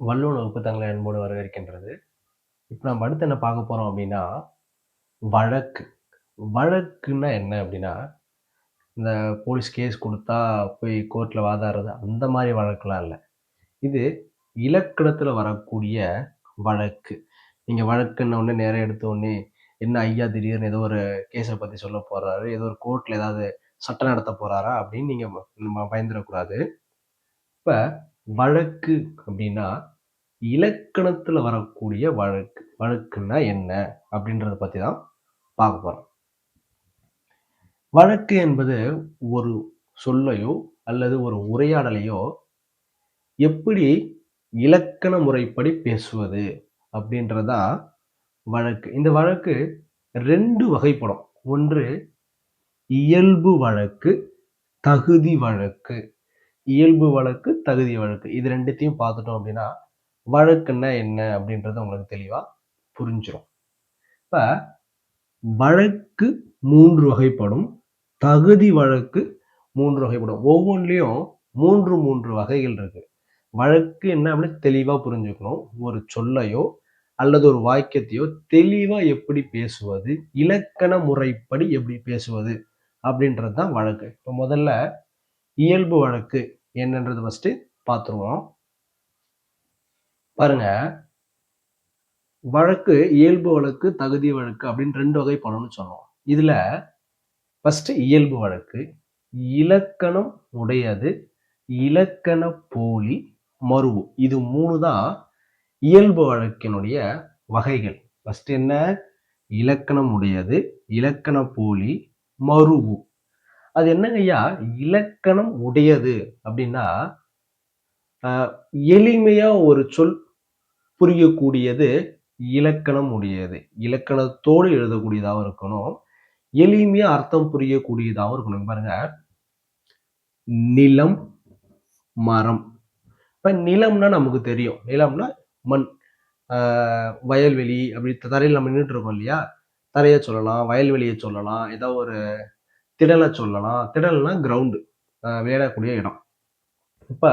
வள்ளுவன் வகுப்பு தங்களை அன்போடு வரவேற்கின்றது. இப்போ நம்ம அடுத்து என்ன பார்க்க போகிறோம் அப்படின்னா வழக்கு. வழக்குன்னா என்ன அப்படின்னா இந்த போலீஸ் கேஸ் கொடுத்தா போய் கோர்ட்டில் வாதாடுறது அந்த மாதிரி வழக்கெலாம் இல்லை. இது இலக்கணத்தில் வரக்கூடிய வழக்கு. நீங்கள் வழக்குன்ன உடனே நேரம் எடுத்தோடனே என்ன ஐயா திடீர்னு ஏதோ ஒரு கேஸை பற்றி சொல்ல போகிறாரு ஏதோ ஒரு கோர்ட்டில் ஏதாவது சட்டம் நடத்த போகிறாரா அப்படின்னு நீங்கள் பயந்துடக்கூடாது. இப்போ வழக்கு அப்படின்னா இலக்கணத்தில் வரக்கூடிய வழக்கு வழக்குன்னா என்ன? அப்படின்றத பற்றி தான் பார்க்க போகிறோம் வழக்கு என்பது ஒரு சொல்லையோ அல்லது ஒரு உரையாடலையோ எப்படி இலக்கண முறைப்படி பேசுவது அப்படின்றதா வழக்கு. இந்த வழக்கு ரெண்டு வகைப்படும். ஒன்று இயல்பு வழக்கு தகுதி வழக்கு. இயல்பு வழக்கு தகுதி வழக்கு. இது ரெண்டுத்தையும் பார்த்துட்டோம் அப்படின்னா வழக்குன்னா என்ன அப்படின்றது உங்களுக்கு தெளிவாக புரிஞ்சிடும் இப்போ வழக்கு மூன்று வகைப்படும் தகுதி வழக்கு மூன்று வகைப்படும். ஒவ்வொன்றிலையும் மூன்று மூன்று வகைகள் இருக்கு. வழக்கு என்ன அப்படின்னு தெளிவாக புரிஞ்சுக்கணும். ஒரு சொல்லையோ அல்லது ஒரு வாக்கியத்தையோ தெளிவாக எப்படி பேசுவது இலக்கண முறைப்படி எப்படி பேசுவது அப்படின்றது தான் வழக்கு. இப்போ முதல்ல இயல்பு வழக்கு. என்னன்றது ஃபஸ்ட்டு பார்த்துருவோம் பாருங்க. வழக்கு இயல்பு வழக்கு தகுதி வழக்கு அப்படின்னு ரெண்டு வகை படம்னு சொன்னோம் இதில் ஃபஸ்ட்டு இயல்பு வழக்கு இலக்கணம் உடையது இலக்கண போலி மருவு இது மூணு தான் இயல்பு வழக்கினுடைய வகைகள். ஃபஸ்ட் என்ன? இலக்கணம் உடையது இலக்கண போலி மருவு அது என்னங்க ஐயா? இலக்கணம் உடையது. அப்படின்னா எளிமையா ஒரு சொல் புரியக்கூடியது இலக்கணம் உடையது. இலக்கணத்தோடு எழுதக்கூடியதாகவும் இருக்கணும். எளிமையா அர்த்தம் புரியக்கூடியதாகவும் இருக்கணும். பாருங்க. நிலம் மரம். இப்ப நிலம்னா நமக்கு தெரியும். நிலம்னா மண். வயல்வெளி அப்படி தரையில் நம்ம நின்றுட்டு இருக்கோம் இல்லையா? தரையை சொல்லலாம் வயல்வெளியை சொல்லலாம். ஏதோ ஒரு திடலை சொல்லலாம். திடல்னா கிரவுண்டு விளையாடக்கூடிய இடம். இப்போ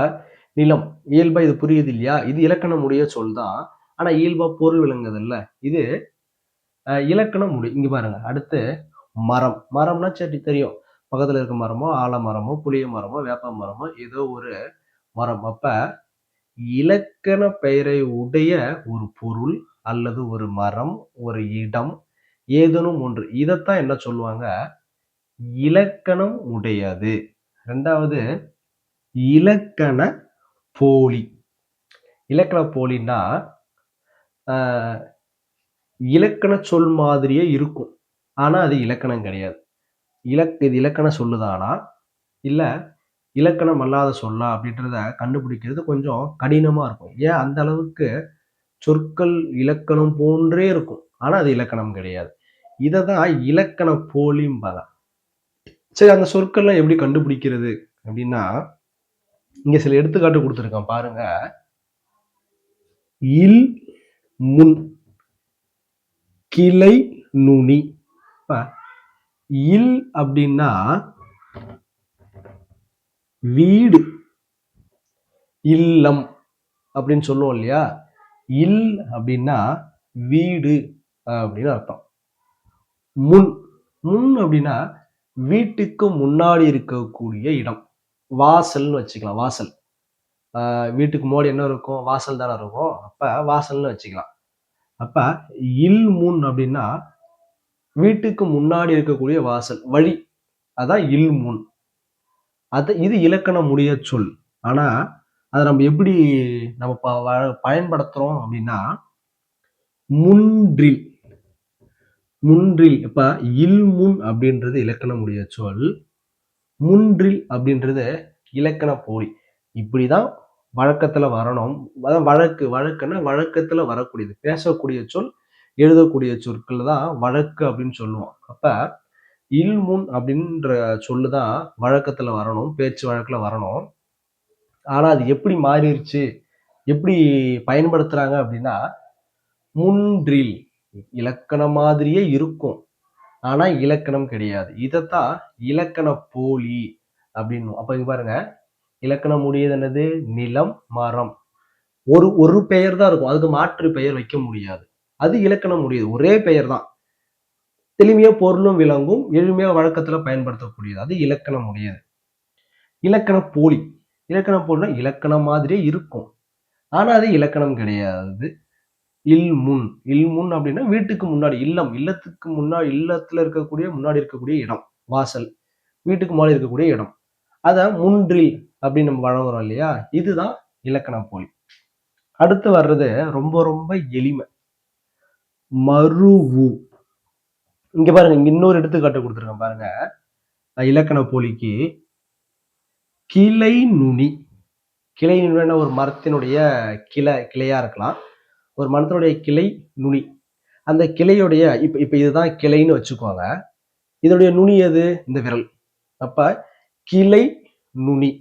நிலம் இயல்பா இது புரியுது இல்லையா? இது இலக்கணம் உடைய சொல் தான். ஆனால் இயல்பா பொருள் விளங்குது இது இலக்கணம் முடி இங்கே பாருங்க. அடுத்து மரம். மரம்னா சரி தெரியும். பக்கத்தில் இருக்க மரமோ ஆலமரமோ புளிய மரமோ வேப்ப மரமோ ஏதோ ஒரு மரம். அப்போ இலக்கண பெயரை உடைய ஒரு பொருள் அல்லது ஒரு மரம் ஒரு இடம் ஏதேனும் ஒன்று. இதைத்தான் என்ன சொல்லுவாங்க? இலக்கணம் உடையது. ரெண்டாவது இலக்கண போலி. இலக்கண போலின்னா இலக்கண சொல் மாதிரியே இருக்கும். ஆனால் அது இலக்கணம் கிடையாது. இலக் இது இலக்கண சொல்லுதானா? இல்லை இலக்கணம் அல்லாத சொல்லா அப்படின்றத கண்டுபிடிக்கிறது கொஞ்சம் கடினமாக இருக்கும். ஏன்? அந்த அளவுக்கு சொற்கள் இலக்கணம் போன்றே இருக்கும். ஆனால் அது இலக்கணம் கிடையாது. இதை தான் இலக்கண போலிம்பாங்க. சரி அந்த சொற்கள்லாம் எப்படி கண்டுபிடிக்கிறது அப்படின்னா இங்க சில எடுத்துக்காட்டு கொடுத்துருக்கேன் பாருங்க. இல் முன் கிளை நுனி. இல் அப்படின்னா வீடு இல்லம் அப்படின்னு சொல்லுவோம் இல்லையா? இல் அப்படின்னா வீடு அப்படின்னு அர்த்தம். முன் முன் அப்படின்னா வீட்டுக்கு முன்னாடி இருக்கக்கூடிய இடம். வாசல்னு வச்சுக்கலாம் வாசல். வீட்டுக்கு முன்னாடி என்ன இருக்கும்? வாசல் தானே இருக்கும். அப்போ வாசல்னு வச்சுக்கலாம். அப்போ இல் முன் அப்படின்னா வீட்டுக்கு முன்னாடி இருக்கக்கூடிய வாசல் வழி. அதான் இல் முன். அது இது இலக்கண முடிய சொல். ஆனால் அதை நம்ம எப்படி நம்ம ப பயன்படுத்துகிறோம் அப்படின்னா முன்றில். முன்றில் இப்போ இல்முன் அப்படின்றது இலக்கணமுடைய சொல். முன்றில் அப்படின்றது இலக்கண போலி. இப்படிதான் வழக்கத்தில் வரணும். அதான் வழக்கு வழக்குன்னா வழக்கத்தில் வரக்கூடியது. பேசக்கூடிய சொல் எழுதக்கூடிய சொற்கள் தான் வழக்கு அப்படின்னு சொல்லுவோம். அப்போ இல்முன் அப்படின்ற சொல்லுதான் வழக்கத்தில் வரணும். பேச்சு வழக்கில் வரணும். ஆனால் அது எப்படி மாறிடுச்சு எப்படி பயன்படுத்துகிறாங்க அப்படின்னா முன்றில். இலக்கணம் மாதிரியே இருக்கும். ஆனா இலக்கணம் கிடையாது. இதைத்தான் இலக்கண போலி அப்படின்னு அப்ப இங்க பாருங்க. இலக்கணம் முடியது என்னது? நிலம் மரம். ஒரு ஒரு பெயர் தான் இருக்கும். அதுக்கு மாற்று பெயர் வைக்க முடியாது. அது இலக்கணம் முடியாது. ஒரே பெயர் தான் தெளிமையா பொருளும் விளங்கும். எளிமையா வழக்கத்துல பயன்படுத்தக்கூடியது. அது இலக்கணம் முடியாது. இலக்கண போலி. இலக்கணம் போலினா இலக்கணம் மாதிரியே இருக்கும். ஆனா அது இலக்கணம் கிடையாது. இல் முன். இல் முன் அப்படின்னா வீட்டுக்கு முன்னாடி இல்லம். இல்லத்துக்கு முன்னாடி இல்லத்துல இருக்கக்கூடிய முன்னாடி இருக்கக்கூடிய இடம் வாசல். வீட்டுக்கு முன்னாடி இருக்கக்கூடிய இடம். அதை முன்றில் அப்படின்னு நம்ம வழங்குறோம் இல்லையா? இதுதான் இலக்கண போலி. அடுத்து வர்றது ரொம்ப ரொம்ப எளிமை. மருவு இங்க பாருங்க இங்க இன்னொரு எடுத்துக்காட்டு கொடுத்துருக்கேன் பாருங்க. இலக்கண போலிக்கு கிளை நுனி. கிளை நுனினா ஒரு மரத்தினுடைய கிளை கிளையா இருக்கலாம். ஒரு மரத்தினுடைய கிளை நுனி. அந்த கிளையுடைய இப்போ இப்போ இதுதான் கிளைன்னு வச்சுக்கோங்க. இதனுடைய நுனி எது? இந்த விரல். அப்போ கிளை நுனி.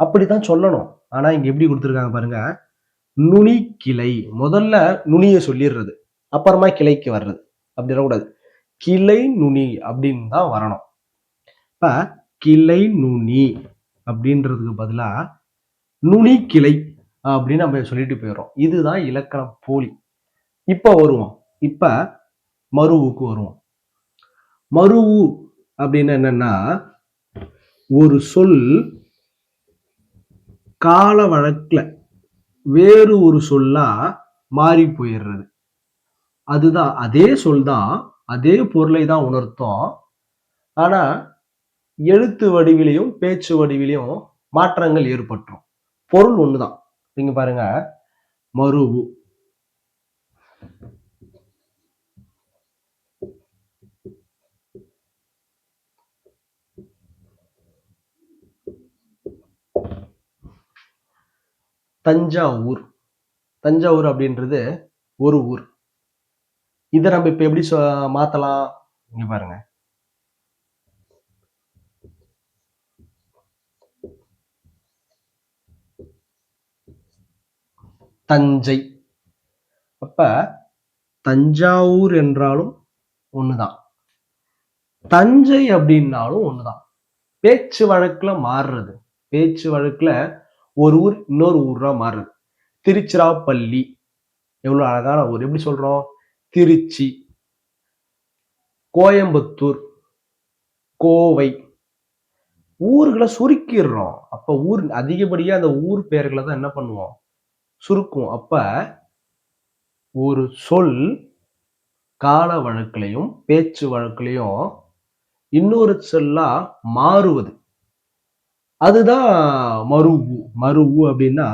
அப்படித்தான் சொல்லணும். ஆனால் இங்கே எப்படி கொடுத்துருக்காங்க பாருங்க. நுனி கிளை. முதல்ல நுனியை சொல்லிடுறது. அப்புறமா கிளைக்கு வர்றது. அப்படி வரக்கூடாது. கிளை நுனி அப்படின்னு தான் வரணும். இப்போ கிளை நுனி அப்படின்றதுக்கு பதிலாக நுனி கிளை அப்படின்னு நம்ம சொல்லிட்டு போயிடுறோம். இதுதான் இலக்கணம் போலி. இப்ப வருவோம். இப்ப மருவுக்கு வருவோம். மருவு அப்படின்னு என்னன்னா ஒரு சொல் கால வழக்குல வேறு ஒரு சொல்லா மாறி போயிடுறது. அதுதான் அதே சொல் தான் அதே பொருளை தான் உணர்த்தும். ஆனா எழுத்து வடிவிலையும் பேச்சு வடிவிலையும் மாற்றங்கள் ஏற்பட்டுரும். பொருள் ஒண்ணுதான். நீங்க பாருங்க. மருவு தஞ்சாவூர். தஞ்சாவூர் அப்படின்றது ஒரு ஊர். இதை நம்ம இப்ப எப்படி மாத்தலாம்? இங்க பாருங்க. தஞ்சை. அப்ப தஞ்சாவூர் என்றாலும் ஒண்ணுதான். தஞ்சை அப்படின்னாலும் ஒண்ணுதான். பேச்சு வழக்குல மாறுறது. பேச்சு வழக்குல ஒரு ஊர் இன்னொரு ஊரா மாறுறது. திருச்சிராப்பள்ளி. எவ்வளவு அழகான ஊர். எப்படி சொல்றோம்? திருச்சி. கோயம்புத்தூர். கோவை. ஊர்களை சுருக்கிடுறோம். அப்ப ஊர் அதிகப்படியா அந்த ஊர் பெயர்களை தான் என்ன பண்ணுவோம்? சுருக்கும் அப்ப ஒரு சொல் கால வழக்கிலையும் பேச்சு வழக்கிலையும் இன்னொரு சொல்லா மாறுவது. அதுதான் மருவு மருவு அப்படின்னா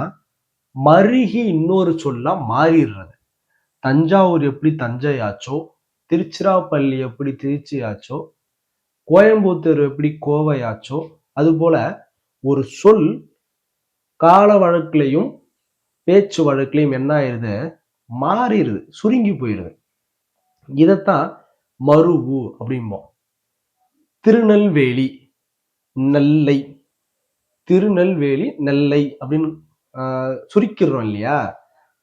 மருகி இன்னொரு சொல்லா மாறிடுறது. தஞ்சாவூர் எப்படி தஞ்சை ஆச்சோ திருச்சிராப்பள்ளி எப்படி திருச்சி ஆச்சோ கோயம்புத்தூர் எப்படி கோவை ஆச்சோ அதுபோல ஒரு சொல் கால வழக்கிலையும் பேச்சு வழக்குலையும் என்ன ஆயிடுது மாறிடுது சுருங்கி போயிடுது. இதைத்தான் மருவு அப்படிம்போம். திருநெல்வேலி நெல்லை. திருநெல்வேலி நெல்லை அப்படின்னு சுருக்கிடுறோம் இல்லையா?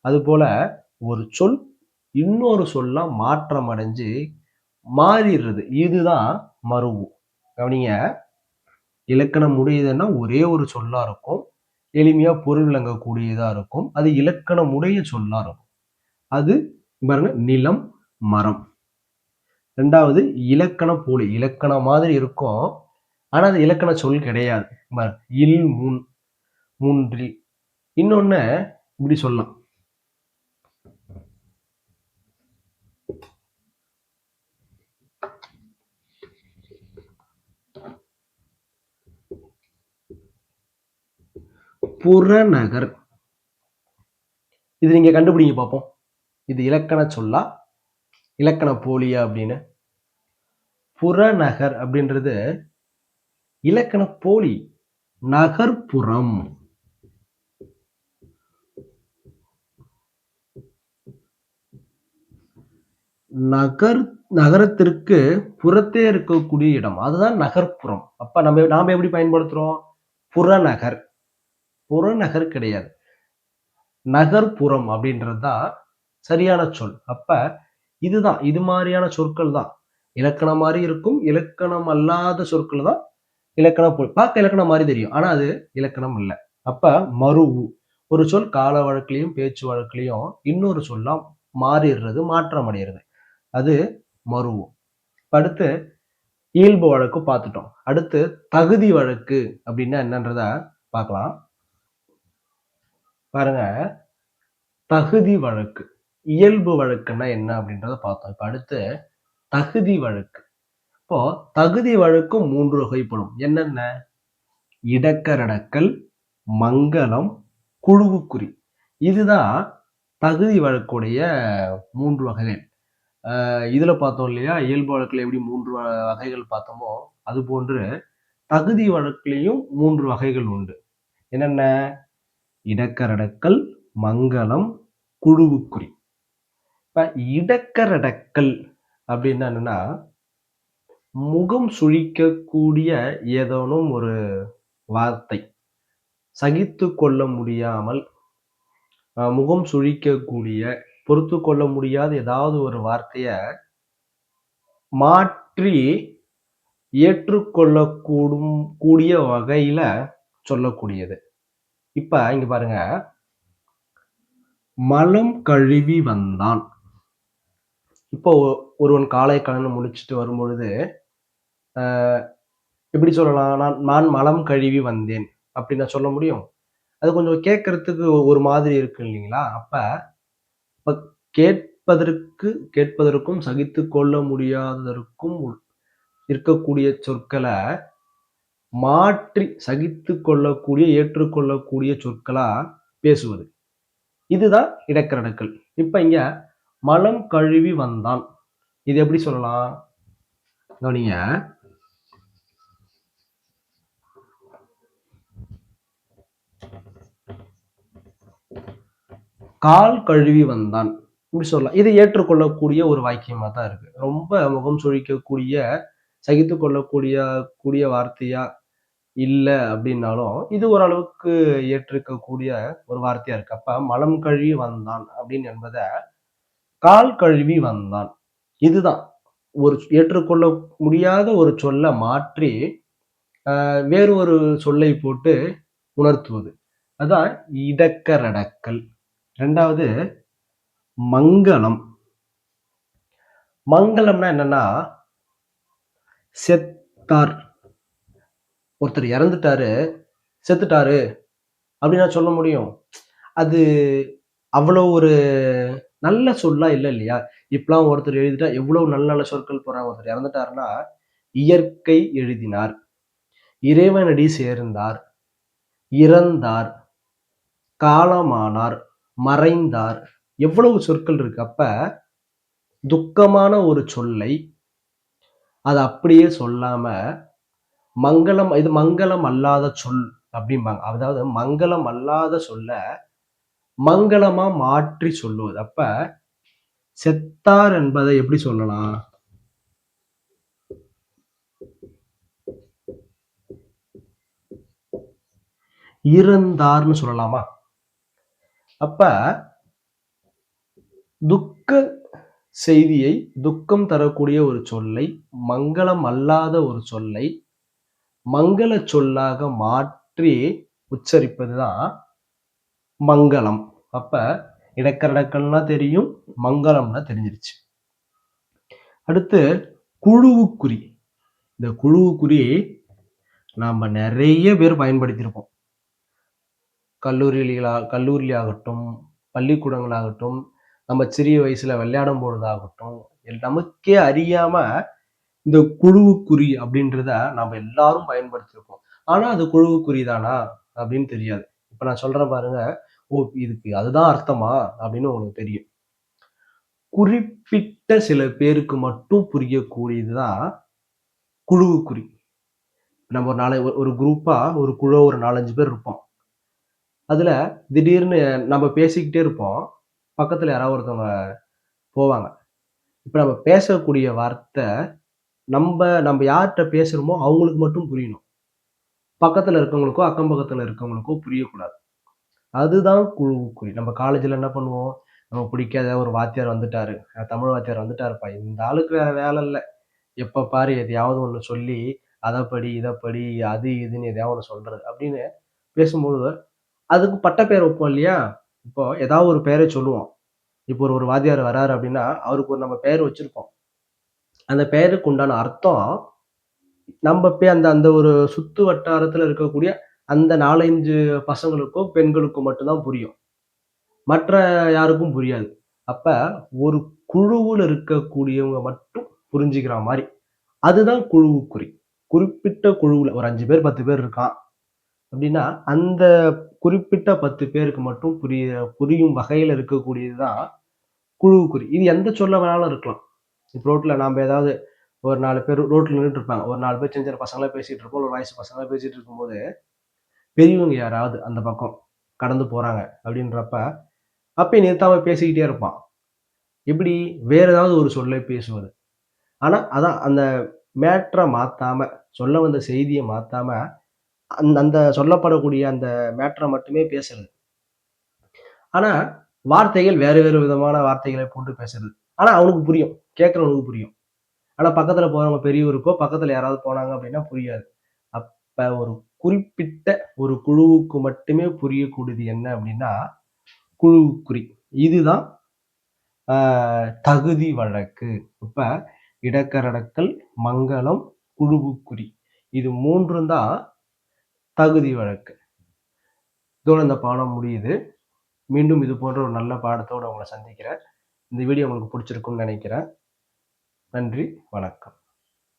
அதுபோல ஒரு சொல் இன்னொரு சொல்லா மாற்றம் அடைஞ்சு மாறிடுறது. இதுதான் மருவு கவனிங்க இலக்கணம் முடியுதுன்னா ஒரே ஒரு சொல்லா இருக்கும். எளிமையாக பொருள் விளங்கக்கூடியதாக இருக்கும். அது இலக்கணமுடைய சொல்லாக இருக்கும். அது பாருங்க நிலம் மரம். ரெண்டாவது இலக்கண போலி இலக்கணம் மாதிரி இருக்கும். ஆனால் அது இலக்கண சொல் கிடையாது. இல் முன் மூன்றில். இன்னொன்று இப்படி சொல்லலாம். புறநகர். இது நீங்கள் கண்டுபிடிங்க பார்ப்போம் இது இலக்கண சொல்லா இலக்கண போலியா அப்படின்னு. புறநகர் அப்படின்றது இலக்கண போலி நகர்ப்புறம் நகர் நகரத்திற்கு புறத்தே இருக்கக்கூடிய இடம். அதுதான் நகர்ப்புறம் அப்ப நம்ம நாம எப்படி பயன்படுத்துறோம்? புறநகர். புறநகர் கிடையாது. நகர்ப்புறம் அப்படின்றது தான் சரியான சொல். அப்ப இதுதான் இது மாதிரியான சொற்கள் தான் இலக்கணம் மாதிரி இருக்கும் இலக்கணம் அல்லாத சொற்கள் தான் இலக்கணம் பார்க்க இலக்கணம் மாதிரி தெரியும் ஆனா அது இலக்கணம் இல்லை. அப்ப மருவு. ஒரு சொல் கால வழக்கிலையும் பேச்சு வழக்கிலையும் இன்னொரு சொல்லா மாறிடுறது மாற்றம் அடைகிறது அது மருவம் அடுத்து இயல்பு வழக்கு பார்த்துட்டோம். அடுத்து தகுதி வழக்கு அப்படின்னா என்னன்றத பார்க்கலாம். பாருங்க. தகுதி வழக்கு. இயல்பு வழக்குன்னா என்ன அப்படின்றத பார்த்தோம். இப்போ அடுத்து தகுதி வழக்கு. இப்போ தகுதி வழக்கும் மூன்று வகைப்படும். என்னென்ன? இடக்கரடக்கல் மங்களம் குழுவுக்குறி. இதுதான் தகுதி வழக்குடைய மூன்று வகைகள். இதில் பார்த்தோம் இல்லையா? இயல்பு வழக்கில் எப்படி மூன்று வகைகள் பார்த்தோமோ அது போன்று தகுதி வழக்குலேயும் மூன்று வகைகள் உண்டு. என்னென்ன? இடக்கரடக்கல் மங்களம் குழுவுக்குறி. இப்போ இடக்கரடக்கல் அப்படின்னா என்னன்னா முகம் சுழிக்கக்கூடிய ஏதேனும் ஒரு வார்த்தை. சகித்து கொள்ள முடியாமல் முகம் சுழிக்கக்கூடிய பொறுத்து கொள்ள முடியாத ஏதாவது ஒரு வார்த்தையை மாற்றி ஏற்றுக்கொள்ளக்கூடும் கூடிய வகையில் சொல்லக்கூடியது. இப்ப இங்க பாருங்க. மலம் கழுவி வந்தான். இப்போ ஒருவன் காலை கலந்து முடிச்சுட்டு வரும்பொழுது எப்படி சொல்லலாம்? நான் நான் மலம் கழுவி வந்தேன் அப்படின்னு நான் சொல்ல முடியும்? அது கொஞ்சம் கேட்கறதுக்கு ஒரு மாதிரி இருக்கு இல்லைங்களா? அப்ப இப்போ கேட்பதற்கு கேட்பதற்கும் சகித்து கொள்ள முடியாததற்கும் இருக்கக்கூடிய சொற்களை மாற்றி சகித்து கொள்ளக்கூடிய ஏற்றுக்கொள்ளக்கூடிய சொற்களா பேசுவது. இதுதான் இடக்கரடக்கல் இப்ப இங்க மலம் கழுவி வந்தான். இது எப்படி சொல்லலாம்? கவனிங்க. கால் கழுவி வந்தான். இப்படி சொல்லலாம். இதை ஏற்றுக்கொள்ளக்கூடிய ஒரு வாக்கியமாக தான் இருக்கு. ரொம்ப முகம் சுழிக்கக்கூடிய சகித்து கொள்ளக்கூடிய கூடிய வார்த்தையா இல்லை அப்படின்னாலும் இது ஓரளவுக்கு ஏற்றுக்கக்கூடிய ஒரு வார்த்தையா இருக்கு. அப்ப மலம் கழுவி வந்தான் அப்படின்னு என்பதை கால் கழுவி வந்தான். இதுதான். ஒரு ஏற்றுக்கொள்ள முடியாத ஒரு சொல்லை மாற்றி வேறு ஒரு சொல்லை போட்டு உணர்த்துவது. அதான் இடக்கரடக்கல். ரெண்டாவது மங்களம். மங்களம்னா என்னன்னா செத்தார். ஒருத்தர் இறந்துட்டாரு செத்துட்டாரு அப்படின்னா சொல்ல முடியும். அது அவ்வளோ ஒரு நல்ல சொல்லா இல்லை இல்லையா? இப்பெல்லாம் ஒருத்தர் எழுதிட்டா எவ்வளோ நல்ல நல்ல சொற்கள் போகிறாங்க ஒருத்தர் இறந்துட்டாருன்னா இயற்கை எழுதினார் இறைவனடி சேர்ந்தார் இறந்தார் காலமானார் மறைந்தார். எவ்வளவு சொற்கள் இருக்கு அப்ப? துக்கமான ஒரு சொல்லை அதை அப்படியே சொல்லாம மங்களம் இது மங்களம் அல்லாத சொல் அப்படிம்பாங்க. அதாவது மங்களம் அல்லாத சொல்ல மங்களமா மாற்றி சொல்லுவது. அப்ப செத்தார் என்பதை எப்படி சொல்லலாம்? இருந்தார்னு சொல்லலாமா? அப்ப துக்க செய்தியை துக்கம் தரக்கூடிய ஒரு சொல்லை மங்களம் அல்லாத ஒரு சொல்லை மங்கள சொல்லாக மாற்றி உச்சரிப்பது தான் மங்களம். அப்ப இடக்கரடக்கல்னா தெரியும் மங்களம்னா தெரிஞ்சிருச்சு. அடுத்து குழுவுக்குறி. இந்த குழுவுக்குறி நாம் நிறைய பேர் பயன்படுத்தியிருப்போம். கல்லூரிகளா கல்லூரியாகட்டும் பள்ளிக்கூடங்களாகட்டும் நம்ம சிறிய வயசுல விளையாடும் பொழுதாகட்டும் நமக்கே அறியாம இந்த குழுவுக்குறி அப்படின்றத நம்ம எல்லாரும் பயன்படுத்தியிருப்போம் ஆனா அது குழுவுக்குறி தானா அப்படின்னு தெரியாது. இப்ப நான் சொல்றேன் பாருங்க. ஓ இதுக்கு அதுதான் அர்த்தமா அப்படின்னு உங்களுக்கு தெரியும். குறிப்பிட்ட சில பேருக்கு மட்டும் புரியக்கூடியதுதான் குழுவுக்குறி. நம்ம ஒரு நாளை ஒரு குரூப்பா ஒரு குழு ஒரு நாலஞ்சு பேர் இருப்போம். அதுல திடீர்னு நம்ம பேசிக்கிட்டே இருப்போம். பக்கத்துல யாராவது ஒருத்தவங்க போவாங்க. இப்ப நம்ம பேசக்கூடிய வார்த்தை நம்ம நம்ம யார்கிட்ட பேசுகிறோமோ அவங்களுக்கு மட்டும் புரியணும். பக்கத்தில் இருக்கவங்களுக்கோ அக்கம் பக்கத்தில் இருக்கவங்களுக்கோ புரியக்கூடாது. அதுதான் குழுவுக்குறி. நம்ம காலேஜில் என்ன பண்ணுவோம்? நம்ம பிடிக்காத ஒரு வாத்தியார் வந்துட்டாரு. தமிழ் வாத்தியார் வந்துட்டாருப்பா. இந்த ஆளுக்கு வேற வேலை இல்லை. எப்போ பாரு எதையாவது ஒன்று சொல்லி அதை படி இதை படி அது இதுன்னு எதையாவது ஒன்று சொல்கிறது அப்படின்னு பேசும்போது அதுக்கு பட்டப்பெயர் வைப்போம் இல்லையா? இப்போ ஏதாவது ஒரு பெயரை சொல்லுவோம். இப்போ ஒரு ஒரு வாத்தியார் வராரு அப்படின்னா அவருக்கு ஒரு நம்ம பெயர் வச்சுருப்போம். அந்த பெயருக்கு உண்டான அர்த்தம் நம்ம போய் அந்த அந்த ஒரு சுத்து வட்டாரத்துல இருக்கக்கூடிய அந்த நாலஞ்சு பசங்களுக்கோ பெண்களுக்கோ மட்டும்தான் புரியும். மற்ற யாருக்கும் புரியாது. அப்ப ஒரு குழுவில் இருக்கக்கூடியவங்க மட்டும் புரிஞ்சுக்கிற மாதிரி. அதுதான் குழு குறி குறிப்பிட்ட குழுவில் ஒரு அஞ்சு பேர் பத்து பேர் இருக்கான் அப்படின்னா அந்த குறிப்பிட்ட பத்து பேருக்கு மட்டும் புரிய புரியும் வகையில் இருக்கக்கூடியது தான் குறி இது எந்த சொல்ல வேணாலும் இருக்கலாம். இப்போ ரோட்டில் நாம் ஏதாவது ஒரு நாலு பேர் ரோட்டில் நின்றுட்டு இருப்பாங்க. ஒரு நாலு பேர் சின்ன சின்ன பசங்களாக பேசிகிட்டு இருப்போம். ஒரு வயசு பசங்களாக பேசிகிட்டு இருக்கும்போது பெரியவங்க யாராவது அந்த பக்கம் கடந்து போகிறாங்க அப்படின்றப்ப அப்பயே நிறுத்தாமல் பேசிக்கிட்டே இருப்பான்? எப்படி? வேற ஏதாவது ஒரு சொல்லை பேசுவது. ஆனால் அதான் அந்த மேட்ரை மாற்றாமல் சொல்ல வந்த செய்தியை மாற்றாம அந்த அந்த சொல்லப்படக்கூடிய அந்த மேட்ரை மட்டுமே பேசுறது. ஆனால் வார்த்தைகள் வேறு வேறு விதமான வார்த்தைகளை போட்டு பேசுறது. ஆனால் அவனுக்கு புரியும். கேட்கறவனுக்கு புரியும். ஆனால் பக்கத்தில் போகிறவங்க பெரியவருக்கோ பக்கத்தில் யாராவது போனாங்க அப்படின்னா புரியாது. அப்போ ஒரு குறிப்பிட்ட ஒரு குழுவுக்கு மட்டுமே புரியக்கூடியது என்ன அப்படின்னா குழுவுக்குறி. இதுதான் தகுதி வழக்கு. இப்போ இடக்கரடக்கல் மங்களம் குழுவுக்குறி. இது மூன்றும் தான் தகுதி வழக்கு. இதோட இந்த பாடம் முடியுது. மீண்டும் இது போன்ற ஒரு நல்ல பாடத்தோடு உங்களை சந்திக்கிறேன். இந்த வீடியோ உங்களுக்கு பிடிச்சிருக்கும்னு நினைக்கிறேன். நன்றி வணக்கம்.